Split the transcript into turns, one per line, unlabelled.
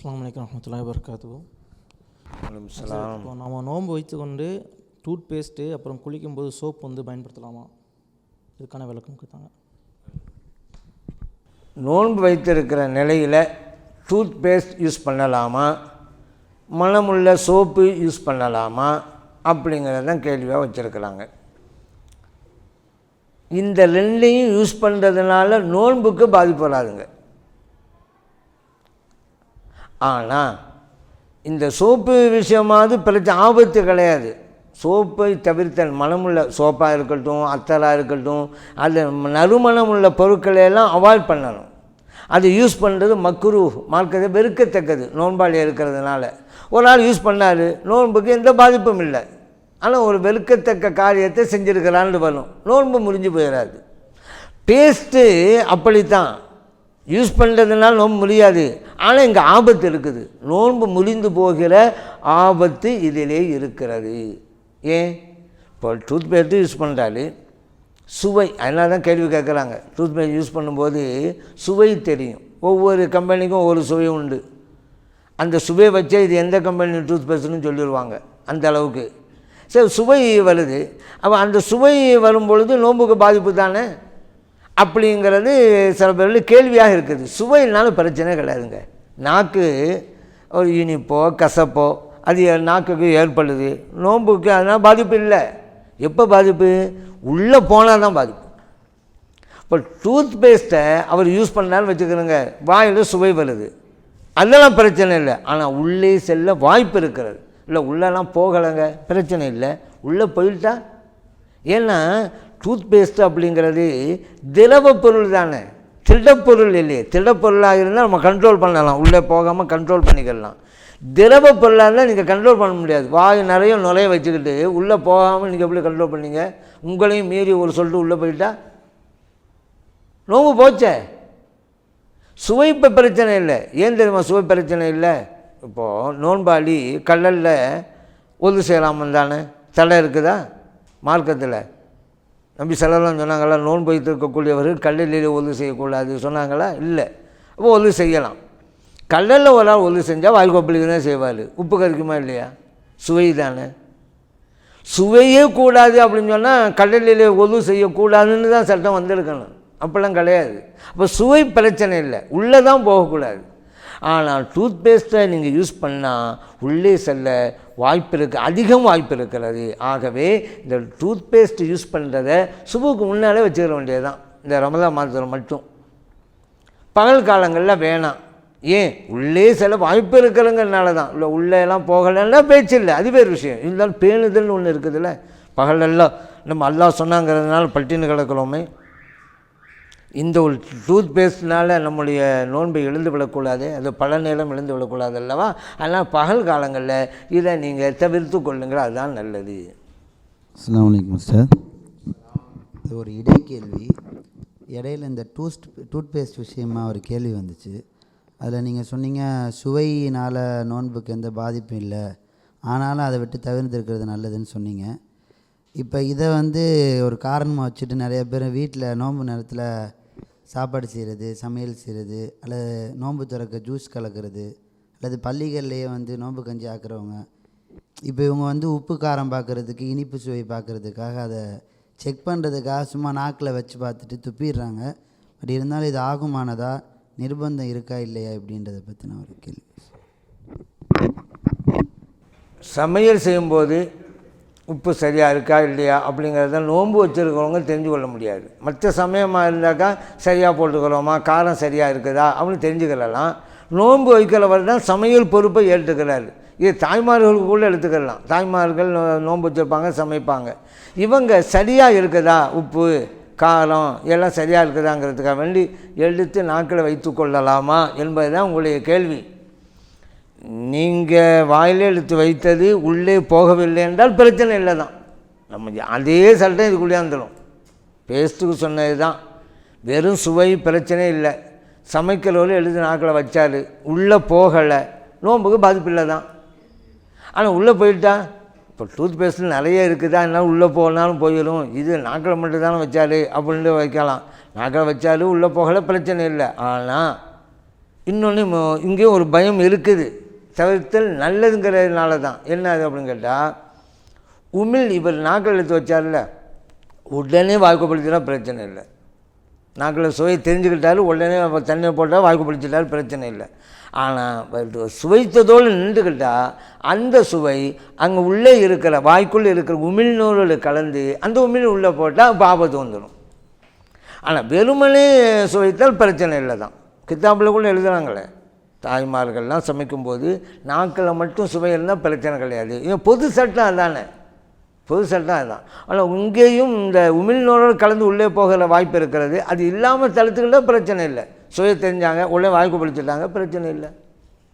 அஸ்லாம் வலைக்கம் வரமத்துல்லாஹி வபரகாத்து
சலாம்.
இப்போ நம்ம நோன்பு வைத்துக்கொண்டு டூத் பேஸ்ட்டு அப்புறம் குளிக்கும்போது சோப் வந்து பயன்படுத்தலாமா? இதுக்கான விளக்கம் கொடுத்தாங்க.
நோன்பு வைத்திருக்கிற நிலையில் டூத் பேஸ்ட் யூஸ் பண்ணலாமா? மனமுள்ள சோப்பு யூஸ் பண்ணலாமா? அப்படிங்கிறத தான் கேள்வியாக வச்சுருக்கிறாங்க. இந்த ரெண்டையும் யூஸ் பண்ணுறதுனால நோன்புக்கு பாதிப்பு வராதுங்க. ஆனால் இந்த சோப்பு விஷயமாவது பிரச்சனை ஆபத்து கிடையாது. சோப்பை தவிர்த்தல் மனமுள்ள சோப்பாக இருக்கட்டும் அத்தராக இருக்கட்டும் அது நறுமணம் உள்ள பொருட்களை எல்லாம் அவாய்ட் பண்ணணும். அது யூஸ் பண்ணுறது மக்குரு மார்க்கத்தை வெறுக்கத்தக்கது நோன்பாளி இருக்கிறதுனால. ஒரு நாள் யூஸ் பண்ணார் நோன்புக்கு எந்த பாதிப்பும் இல்லை. ஆனால் ஒரு வெறுக்கத்தக்க காரியத்தை செஞ்சுருக்கிறான்னு வரும். நோன்பு முடிஞ்சு போயிடாது டேஸ்ட்டு அப்படித்தான். யூஸ் பண்ணுறதுனால நோன்பு முடியாது. ஆனால் இங்கே ஆபத்து இருக்குது. நோன்பு முடிந்து போகிற ஆபத்து இதிலே இருக்கிறது. ஏன்? இப்போ டூத் பேஸ்ட்டு யூஸ் பண்ணுறாரு சுவை அதனால தான் கேள்வி கேட்குறாங்க டூத் பேஸ்ட் யூஸ் பண்ணும்போது சுவை தெரியும். ஒவ்வொரு கம்பெனிக்கும் ஒவ்வொரு சுவை உண்டு. அந்த சுவையை வச்சே இது எந்த கம்பெனி டூத் பேஸ்ட்னு சொல்லிடுவாங்க. அந்த அளவுக்கு. சரி சுவை வருது. அப்போ அந்த சுவை வரும்பொழுது நோன்புக்கு பாதிப்பு தானே? அப்படிங்கிறது சில பேர் கேள்வியாக இருக்குது. சுவையினாலும் பிரச்சனை கிடையாதுங்க. நாக்கு ஒரு இனிப்போ கசப்போ அது நாக்குக்கு ஏற்படுது. நோன்புக்கு அதனால் பாதிப்பு இல்லை. எப்போ பாதிப்பு? உள்ளே போனால் தான் பாதிப்பு. இப்போ டூத் பேஸ்ட்டை அவர் யூஸ் பண்ணாலும் வச்சுக்கிறோங்க வாயில் சுவை வருது. அதெல்லாம் பிரச்சனை இல்லை. ஆனால் உள்ளே செல்ல வாய்ப்பு இருக்கிறது. இல்லை உள்ளெல்லாம் போகலைங்க. பிரச்சனை இல்லை. உள்ளே போயிட்டா? ஏன்னா டூத் பேஸ்ட் அப்படிங்கிறது திரவ பொருள் தானே. திடப்பொருள் இல்லையே. திடப்பொருளாக இருந்தால் நம்ம கண்ட்ரோல் பண்ணலாம். உள்ளே போகாமல் கண்ட்ரோல் பண்ணிக்கலாம். திரவ பொருளாக இருந்தால் நீங்கள் கண்ட்ரோல் பண்ண முடியாது. வாய் நிறைய நுழைய வச்சுக்கிட்டு உள்ளே போகாமல் நீங்கள் எப்படி கண்ட்ரோல் பண்ணீங்க? உங்களையும் மீறி ஒரு சொல்லிட்டு உள்ளே போயிட்டா? நோம்பு போச்சே? சுவைப்பு பிரச்சனை இல்லை. ஏன் தெரியுமா சுவை பிரச்சனை இல்லை? இப்போது நோன்பாளி கல்லலில் ஒது செய்யலாமன் தானே. தடை இருக்குதா? மார்க்கத்தில். நம்பி செலவெல்லாம் சொன்னாங்களா நோன்பு வைத்திருக்கக்கூடியவர்கள் கல்லலில் ஒது செய்யக்கூடாது சொன்னாங்களா? இல்லை. அப்போ ஒது செய்யலாம். கல்லலில் ஒரு ஆள் ஒது செஞ்சால் வாய் கொப்பளிக்கு தான் செய்வார். உப்பு கறிக்குமா இல்லையா? சுவை தானே. சுவையே கூடாது அப்படின்னு சொன்னால் கடலில் ஒது செய்யக்கூடாதுன்னு தான் சட்டம் வந்திருக்கணும். அப்படிலாம் கிடையாது. அப்போ சுவை பிரச்சனை இல்லை. உள்ளே தான் போகக்கூடாது. ஆனால் டூத் பேஸ்ட்டை நீங்கள் யூஸ் பண்ணால் உள்ளே செல்ல வாய்ப்பு இருக்கு அதிகம் வாய்ப்பு இருக்கிறது. ஆகவே இந்த டூத் பேஸ்ட் யூஸ் பண்ணுறத சுபுக்கு முன்னாலே வச்சுக்கிற வேண்டியது தான் இந்த ரமதா மாதத்தில் மட்டும். பகல் காலங்களில் வேணாம். ஏன்? உள்ளே சில வாய்ப்பு இருக்கிறங்கிறனால தான் இல்லை உள்ளேலாம் போகலைன்னா பேச்சு இல்லை. அது வேறு விஷயம். இருந்தாலும் பேணுதல்னு ஒன்று இருக்குதுல்ல. பகலெல்லாம் நம்ம அல்லா சொன்னாங்கிறதுனால பட்டினு கிடக்கிறோமே. இந்த ஒரு டூத் பேஸ்ட்னால நம்முடைய நோன்பை எழுந்து விடக்கூடாது அது பல நேரம் எழுந்து விடக்கூடாது அல்லவா? அதனால் பகல் காலங்களில் இதை நீங்கள் தவிர்த்து கொள்ளுங்கள் அதுதான் நல்லது.
அஸ்லாம் வலைக்கம் சார் இது ஒரு இடைக்கேள்வி. இடையில இந்த டூஸ்ட் டூத் பேஸ்ட் விஷயமா ஒரு கேள்வி வந்துச்சு. அதில் நீங்கள் சொன்னீங்க சுவையினால் நோன்புக்கு எந்த பாதிப்பும் இல்லை. ஆனாலும் அதை விட்டு தவிர்த்திருக்கிறது நல்லதுன்னு சொன்னீங்க. இப்போ இதை வந்து ஒரு காரணமாக வச்சுட்டு நிறைய பேர் வீட்டில் நோன்பு நேரத்தில் சாப்பாடு செய்கிறது சமையல் செய்கிறது அல்லது நோன்பு திறக்க ஜூஸ் கலக்கிறது அல்லது பள்ளிகள்லேயே வந்து நோன்பு கஞ்சி ஆக்குறவங்க. இப்போ இவங்க வந்து உப்பு காரம் பார்க்குறதுக்கு இனிப்பு சுவை பார்க்குறதுக்காக அதை செக் பண்ணுறதுக்காக சும்மா நாக்கில் வச்சு பார்த்துட்டு துப்பிடுறாங்க. பட் இருந்தாலும் இது ஆகுமானதா? நிர்பந்தம் இருக்கா? இல்லையா? இப்படின்றத பற்றின ஒரு கேள்வி.
சமையல் செய்யும்போது உப்பு சரியாக இருக்கா இல்லையா அப்படிங்கிறத நோன்பு வச்சுருக்கிறவங்க தெரிஞ்சு கொள்ள முடியாது. மற்ற சமயமாக இருந்தாக்கா சரியாக போட்டுக்கிறோமா? காரம் சரியாக இருக்குதா? அப்படின்னு தெரிஞ்சுக்கலாம் நோன்பு வைக்கிறவர் தான் சமையல் பொறுப்பை ஏற்றுக்கிறார். இது தாய்மார்களுக்கு கூட எடுத்துக்கலாம். தாய்மார்கள் நோன்பு வச்சுருப்பாங்க சமைப்பாங்க. இவங்க சரியாக இருக்குதா? உப்பு காரம் எல்லாம் சரியாக இருக்குதாங்கிறதுக்காக வேண்டி எடுத்து நாட்களை வைத்து கொள்ளலாமா என்பது தான் உங்களுடைய கேள்வி. நீங்கள் வாயிலே எடுத்து வைத்தது உள்ளே போகவில்லை என்றால் பிரச்சனை இல்லை தான் நம்ம அதே சட்டம் இதுக்குள்ளே வந்துடும் பேஸ்ட்டுக்கு சொன்னது தான் வெறும் சுவை பிரச்சனை இல்லை. சமைக்கிறவர்கள் எழுதி நாக்களை வச்சார். உள்ளே போகலை. நோம்புக்கு பாதிப்பு இல்லை தான் ஆனால் உள்ளே போயிட்டா? இப்போ டூத் பேஸ்ட்டில் நிறைய இருக்குதா? என்ன உள்ளே போனாலும் போயிடும். இது நாக்களை மட்டும் தானே வச்சாரு. அப்படின்ட்டு வைக்கலாம். நாக்களை வச்சாலும் உள்ளே போகலை பிரச்சனை இல்லை. ஆனால் இன்னொன்று இங்கேயும் ஒரு பயம் இருக்குது. தவிர்த்தல் நல்லதுங்கிறதுனால தான். என்ன அது அப்படின்னு கேட்டால் உமிழ் இவர் நாக்கள் எடுத்து வச்சார்ல உடனே வாய்க்கப்படுத்தினா பிரச்சனை இல்லை. நாக்கில் சுவை தெரிஞ்சுக்கிட்டாலும் உடனே தண்ணியை போட்டால் வாய்க்கப்படுத்திட்டாலும் பிரச்சனை இல்லை. ஆனால் சுவைத்ததோடு நின்றுக்கிட்டால் அந்த சுவை அங்கே உள்ளே இருக்கிற வாய்க்குள்ளே இருக்கிற உமிழ்நூறில் கலந்து அந்த உமிழ் உள்ளே போட்டால் பாபத்து வந்துடும் ஆனால் வெறுமனே சுவைத்தால் பிரச்சனை இல்லை தான் கித்தாப்பில் கூட எழுதுகிறாங்களே தாய்மார்கள்லாம் சமைக்கும்போது நாக்கில் மட்டும் சுவை இருந்தால் பிரச்சனை கிடையாது. ஏன் பொது சட்டம் அதானே? பொது சட்டம் அதுதான் ஆனால் இங்கேயும் இந்த உமிழ்நோரோடு கலந்து உள்ளே போகிற வாய்ப்பு இருக்கிறது. அது இல்லாமல் தளத்துக்குள்ள பிரச்சனை இல்லை. சுய தெரிஞ்சாங்க உள்ளே வாய்ப்பு படிச்சுட்டாங்க பிரச்சனை இல்லை.